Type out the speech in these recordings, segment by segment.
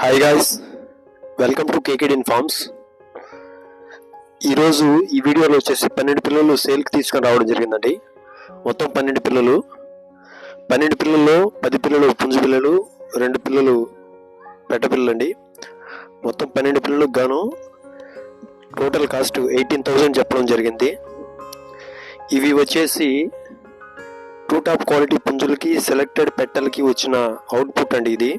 Hi guys welcome to కేకెడ్ in farms ఈరోజు ఈ వీడియోలో వచ్చేసి పన్నెండు పిల్లలు సేల్కి తీసుకొని రావడం జరిగిందండి. మొత్తం పన్నెండు పిల్లలు. పన్నెండు పిల్లల్లో పది పిల్లలు పుంజు పిల్లలు రెండు పిల్లలు పెట్ట పిల్లలు అండి మొత్తం పన్నెండు పిల్లలకు గాను టోటల్ కాస్ట్ ఎయిటీన్ థౌజండ్ చెప్పడం జరిగింది. ఇవి వచ్చేసి టూ టాప్ క్వాలిటీ పుంజులకి సెలెక్టెడ్ పెట్టలకి వచ్చిన అవుట్పుట్ అండి ఇది.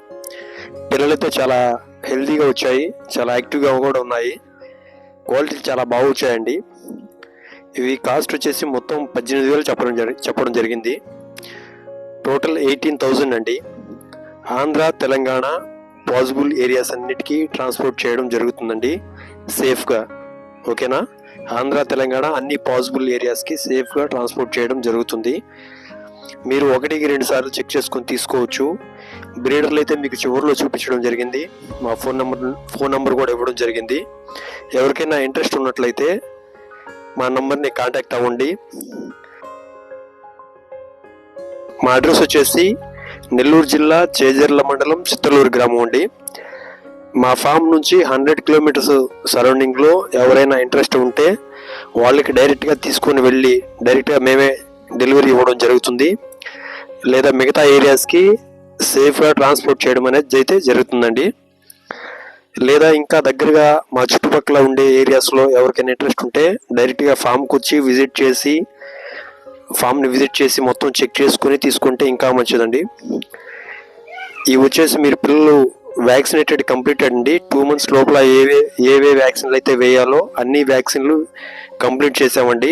పిల్లలైతే చాలా హెల్తీగా వచ్చాయి. చాలా యాక్టివ్గా కూడా ఉన్నాయి. క్వాలిటీ చాలా బాగా వచ్చాయండి. ఇవి కాస్ట్ వచ్చేసి మొత్తం పద్దెనిమిది వేలు చెప్పడం జరి చెప్పడం జరిగింది. టోటల్ ఎయిటీన్ థౌజండ్ అండి. ఆంధ్ర తెలంగాణ పాసిబుల్ ఏరియాస్ అన్నిటికీ ట్రాన్స్పోర్ట్ చేయడం జరుగుతుందండి. సేఫ్గా. ఓకేనా? ఆంధ్ర తెలంగాణ అన్ని పాసిబుల్ ఏరియాస్కి సేఫ్గా ట్రాన్స్పోర్ట్ చేయడం జరుగుతుంది. మీరు ఒకటికి రెండు సార్లు చెక్ చేసుకొని తీసుకోవచ్చు. బ్రీడర్లు అయితే మీకు చివరిలో చూపించడం జరిగింది. మా ఫోన్ నెంబర్ ఫోన్ నెంబర్ కూడా ఇవ్వడం జరిగింది. ఎవరికైనా ఇంట్రెస్ట్ ఉన్నట్లయితే మా నంబర్ని కాంటాక్ట్ అవ్వండి. మా అడ్రస్ వచ్చేసి నెల్లూరు జిల్లా చేజర్ల మండలం చిత్తలూరు గ్రామం అండి. మా ఫామ్ నుంచి హండ్రెడ్ కిలోమీటర్స్ సరౌండింగ్లో ఎవరైనా ఇంట్రెస్ట్ ఉంటే వాళ్ళకి డైరెక్ట్గా తీసుకొని వెళ్ళి డైరెక్ట్గా మేమే డెలివరీ ఇవ్వడం జరుగుతుంది. లేదా మిగతా ఏరియాస్కి సేఫ్గా ట్రాన్స్పోర్ట్ చేయడం అనేది అయితే జరుగుతుందండి. లేదా ఇంకా దగ్గరగా మా చుట్టుపక్కల ఉండే ఏరియాస్లో ఎవరికైనా ఇంట్రెస్ట్ ఉంటే డైరెక్ట్గా ఫామ్కి వచ్చి విజిట్ చేసి ఫామ్ని విజిట్ చేసి మొత్తం చెక్ చేసుకుని తీసుకుంటే ఇంకా మంచిదండి. ఇవి వచ్చేసి మీరు పిల్లలు వ్యాక్సినేటెడ్ కంప్లీటెడ్ అండి. టూ మంత్స్ లోపల ఏవే ఏవే వ్యాక్సిన్లు అయితే వేయాలో అన్ని వ్యాక్సిన్లు కంప్లీట్ చేసామండి.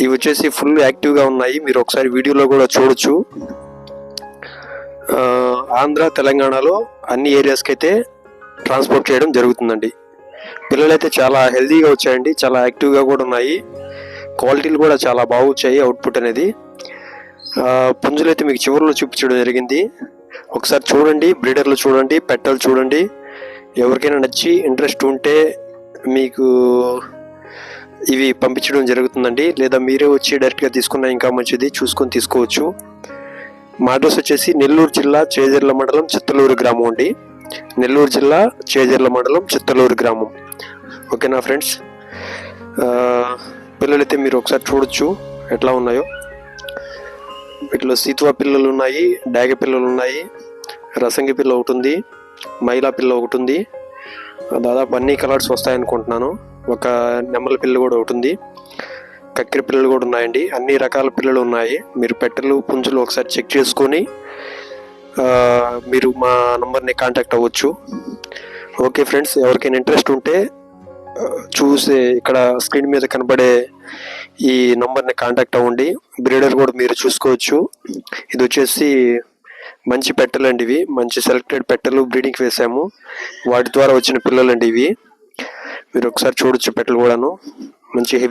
ఇవి వచ్చేసి ఫుల్ యాక్టివ్గా ఉన్నాయి. మీరు ఒకసారి వీడియోలో కూడా చూడొచ్చు. ఆంధ్ర తెలంగాణలో అన్ని ఏరియాస్కి అయితే ట్రాన్స్పోర్ట్ చేయడం జరుగుతుందండి. పిల్లలైతే చాలా హెల్దీగా వచ్చాయండి. చాలా యాక్టివ్గా కూడా ఉన్నాయి. క్వాలిటీలు కూడా చాలా బాగా వచ్చాయి అవుట్పుట్ అనేది. ఆ, పుంజులు అయితే మీకు చివరిలో చూపించడం జరిగింది. ఒకసారి చూడండి బ్రీడర్లు చూడండి పెట్టలు చూడండి. ఎవరికైనా నచ్చి ఇంట్రెస్ట్ ఉంటే మీకు ఇవి పంపించడం జరుగుతుందండి. లేదా మీరే వచ్చి డైరెక్ట్గా తీసుకున్నా ఇంకా మంచిది చూసుకొని తీసుకోవచ్చు. మా అడ్రస్ వచ్చేసి నెల్లూరు జిల్లా చేజర్ల మండలం చిత్తలూరు గ్రామం అండి. నెల్లూరు జిల్లా చేజర్ల మండలం చిత్తలూరు గ్రామం. ఓకేనా ఫ్రెండ్స్? పిల్లలైతే మీరు ఒకసారి చూడొచ్చు ఎట్లా ఉన్నాయో. వీటిలో సీతువా పిల్లలు ఉన్నాయి డాగ పిల్లలు ఉన్నాయి రసంగి పిల్ల ఒకటి ఉంది మైలా పిల్ల ఒకటి ఉంది. దాదాపు అన్ని కలర్స్ వస్తాయనుకుంటున్నాను. ఒక నెమ్మల పిల్ల కూడా ఒకటి ఉంది. కక్కెర పిల్లలు కూడా ఉన్నాయండి. అన్ని రకాల పిల్లలు ఉన్నాయి. మీరు పెట్టెలు పుంజులు ఒకసారి చెక్ చేసుకొని మీరు మా నంబర్ని కాంటాక్ట్ అవ్వచ్చు. ఓకే ఫ్రెండ్స్ ఎవరికైనా ఇంట్రెస్ట్ ఉంటే చూసే ఇక్కడ స్క్రీన్ మీద కనబడే ఈ నంబర్ని కాంటాక్ట్ అవ్వండి. బ్రీడర్ కూడా మీరు చూసుకోవచ్చు. ఇది వచ్చేసి మంచి పెట్టెలండి ఇవి. మంచి సెలెక్టెడ్ పెట్టెలు బ్రీడింగ్ వేసాము. వాటి ద్వారా వచ్చిన పిల్లలండి ఇవి. మీరు ఒకసారి చూడొచ్చు పెట్టలు కూడాను. మంచి హెవీ